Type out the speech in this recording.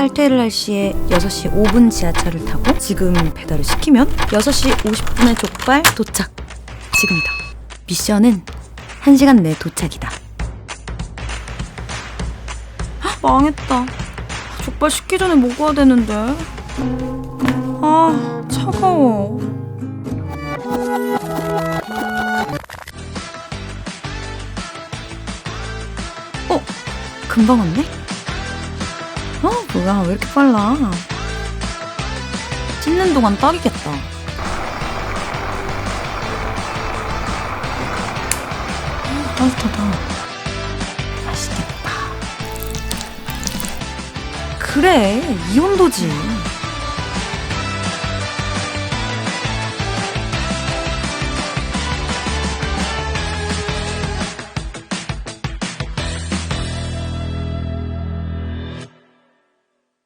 칼퇴를 할 시에 6시 5분 지하철을 타고 지금 배달을 시키면 6시 50분에 족발 도착. 지금이다. 미션은 1시간 내 도착이다. 헉, 망했다. 족발 식기 전에 먹어야 되는데. 아, 차가워. 어? 금방 왔네? 어, 뭐야, 왜 이렇게 빨라? 찢는 동안 딱이겠다. 음, 따뜻하다. 맛있겠다. 그래, 이 온도지.